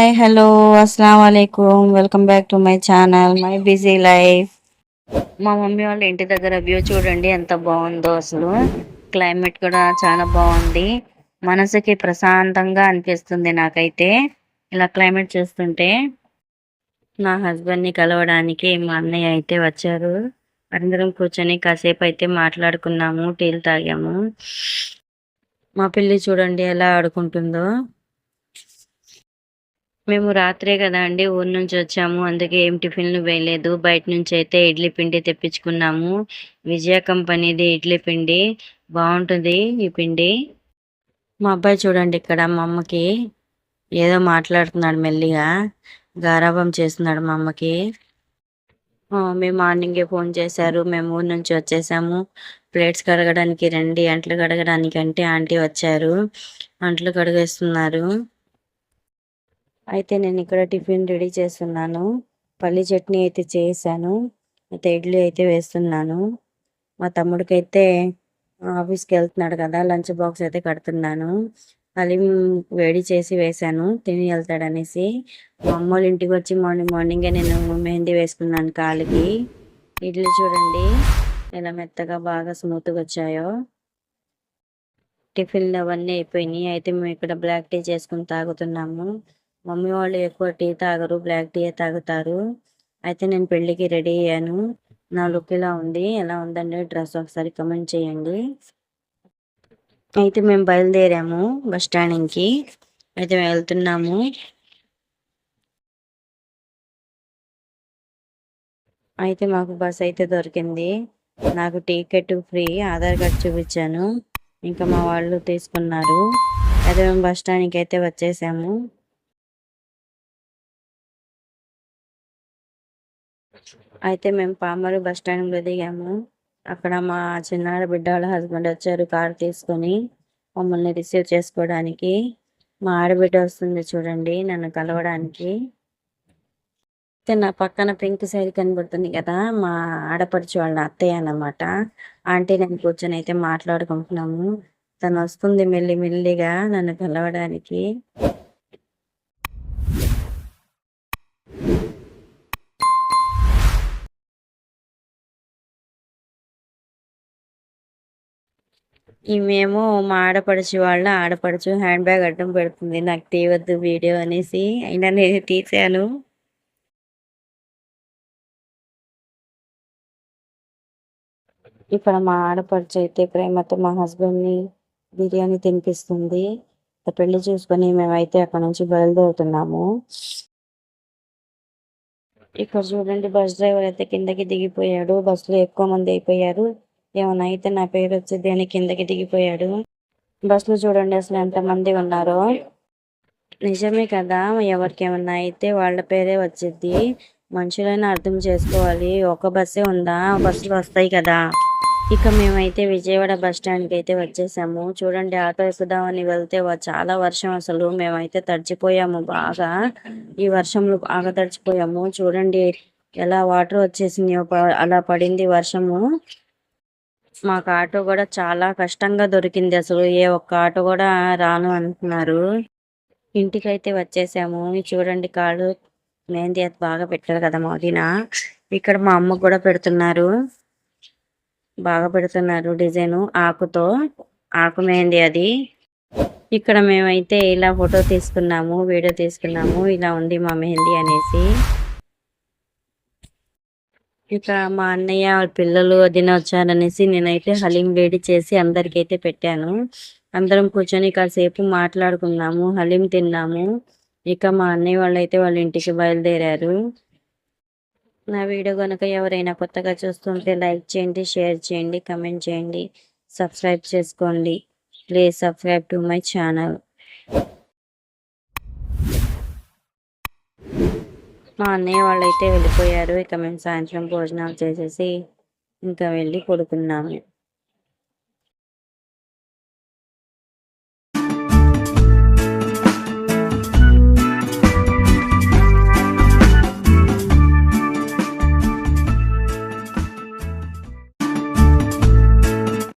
Hi hello అస్సలం అయికుమ్ welcome back to my channel my busy life మా mummy వాళ్ళ ఇంటి దగ్గర వ్యూ చూడండి ఎంత బాగుందో అసలు. క్లైమేట్ కూడా చాలా బాగుంది. మనసుకి ప్రశాంతంగా అనిపిస్తుంది నాకైతే. ఇలా క్లైమేట్ చూస్తుంటే నా హస్బెండ్ని కలవడానికి మా అన్నయ్య అయితే వచ్చారు. అందరం కూర్చొని కాసేపు అయితే మాట్లాడుకున్నాము టీలు తాగాము. మా పిల్లి చూడండి ఎలా ఆడుకుంటుందో. మేము రాత్రే కదా అండి ఊరి నుంచి వచ్చాము. అందుకే ఏం టిఫిన్లు వేయలేదు. బయట నుంచి అయితే ఇడ్లీ పిండి తెప్పించుకున్నాము. విజయ కంపెనీది ఇడ్లీ పిండి. బాగుంటుంది ఈ పిండి. మా అబ్బాయి చూడండి ఇక్కడ మా అమ్మకి ఏదో మాట్లాడుతున్నాడు మెల్లిగా. గారాబం చేస్తున్నాడు మా అమ్మకి. మేము మార్నింగే ఫోన్ చేశారు. మేము ఊరి నుంచి వచ్చేసాము. ప్లేట్స్ కడగడానికి రండి. అంట్లు కడగడానికి అంటే ఆంటీ వచ్చారు. అంట్లు కడిగేస్తున్నారు. అయితే నేను ఇక్కడ టిఫిన్ రెడీ చేస్తున్నాను. పల్లి చట్నీ అయితే చేశాను. అయితే ఇడ్లీ అయితే వేస్తున్నాను. మా తమ్ముడికి అయితే ఆఫీస్కి వెళ్తున్నాడు కదా లంచ్ బాక్స్ అయితే కడుతున్నాను. హలీం వేడి చేసి వేశాను తిని వెళ్తాడనేసి. మా అమ్మ ఇంటికి వచ్చి మార్నింగ్ మార్నింగే నేను మెహందీ వేసుకున్నాను కాలికి. ఇడ్లీ చూడండి ఎలా మెత్తగా బాగా స్మూత్గా వచ్చాయో. టిఫిన్లు అవన్నీ అయిపోయినాయి. అయితే మేము ఇక్కడ బ్లాక్ టీ చేసుకుని తాగుతున్నాము. మమ్మీ వాళ్ళు ఎక్కువ టీ తాగరు బ్లాక్ టీ తాగుతారు. అయితే నేను పెళ్ళికి రెడీ అయ్యాను. నా లుక్ ఇలా ఉంది. ఎలా ఉందండి డ్రెస్ ఒకసారి కమెంట్ చేయండి. అయితే మేము బయలుదేరాము బస్ స్టాండింగ్కి అయితే వెళ్తున్నాము. అయితే మాకు బస్ అయితే దొరికింది. నాకు టికెట్ ఫ్రీ ఆధార్ కార్డ్ చూపించాను. ఇంకా మా వాళ్ళు తీసుకున్నారు. అయితే మేము బస్ స్టాండ్కి అయితే వచ్చేసాము. అయితే మేము పామరు బస్ స్టాండ్లో దిగాము. అక్కడ మా చిన్నాడ బిడ్డ వాళ్ళ హస్బెండ్ వచ్చారు కార్ తీసుకొని మమ్మల్ని రిసీవ్ చేసుకోవడానికి. మా ఆడబిడ్డ వస్తుంది చూడండి నన్ను కలవడానికి. అయితే నా పక్కన పింక్ సైడ్ కనబడుతుంది కదా మా ఆడపడుచు వాళ్ళ అత్తయ్య అన్నమాట. ఆంటీ నేను కూర్చొని అయితే మాట్లాడుకుంటున్నాము. తను వస్తుంది మెల్లి మెల్లిగా నన్ను కలవడానికి. ఈమెమో మా ఆడపడుచు వాళ్ళ ఆడపడుచు హ్యాండ్ బ్యాగ్ అడ్డం పెడుతుంది. నాకు తీయవద్దు వీడియో అనేసి అయినా నేను తీసాను. ఇక్కడ మా ఆడపడుచు అయితే ప్రేమతో మా హస్బెండ్ని బిర్యానీ తినిపిస్తుంది. పెళ్ళి చూసుకొని మేమైతే అక్కడ నుంచి బయలుదేరుతున్నాము. ఇక్కడ చూడండి బస్ డ్రైవర్ అయితే కిందకి దిగిపోయాడు. బస్సులో ఎక్కువ మంది అయిపోయారు. ఏమన్నా అయితే నా పేరు వచ్చింది అని కిందకి దిగిపోయాడు? బస్సులో చూడండి అసలు ఎంత మంది ఉన్నారో. నిజమే కదా ఎవరికేమన్నా అయితే వాళ్ళ పేరే వచ్చింది మనుషులైనా అర్థం చేసుకోవాలి. ఒక బస్సే ఉందా? బస్సులు వస్తాయి కదా. ఇక మేమైతే విజయవాడ బస్ స్టాండ్కి అయితే వచ్చేసాము. చూడండి ఆటో ఎక్కుదామని వెళ్తే చాలా వర్షం అసలు. మేమైతే తడిచిపోయాము బాగా. ఈ వర్షంలో బాగా తడిచిపోయాము. చూడండి ఎలా వాటర్ వచ్చేసింది. అలా పడింది వర్షము. మాకు ఆటో కూడా చాలా కష్టంగా దొరికింది అసలు. ఏ ఒక్క ఆటో కూడా రాను అంటున్నారు. ఇంటికైతే వచ్చేసాము. చూడండి కాళ్ళు. మెహందీ అది బాగా పెట్టారు కదా మోదీన ఇక్కడ మా అమ్మ కూడా పెడుతున్నారు. బాగా పెడుతున్నారు డిజైన్ ఆకుతో. ఆకు మెహందీ అది. ఇక్కడ మేమైతే ఇలా ఫోటో తీసుకున్నాము వీడియో తీసుకున్నాము. ఇలా ఉంది మా మెహందీ అనేసి. ఇక మా అన్నయ్య వాళ్ళ పిల్లలు వదిన వచ్చారనేసి నేనైతే హలీం వేడి చేసి అందరికైతే పెట్టాను. అందరం కూర్చొని కాసేపు మాట్లాడుకున్నాము హలీం తిన్నాము. ఇక మా అన్నయ్య వాళ్ళు అయితే వాళ్ళ ఇంటికి బయలుదేరారు. నా వీడియో కనుక ఎవరైనా కొత్తగా చూస్తుంటే లైక్ చేయండి షేర్ చేయండి కమెంట్ చేయండి సబ్స్క్రైబ్ చేసుకోండి. Please subscribe to my channel. మా అన్నయ్య వాళ్ళు అయితే వెళ్ళిపోయారు. ఇక మేము సాయంత్రం భోజనాలు చేసేసి ఇంకా వెళ్ళి పడుకున్నాము.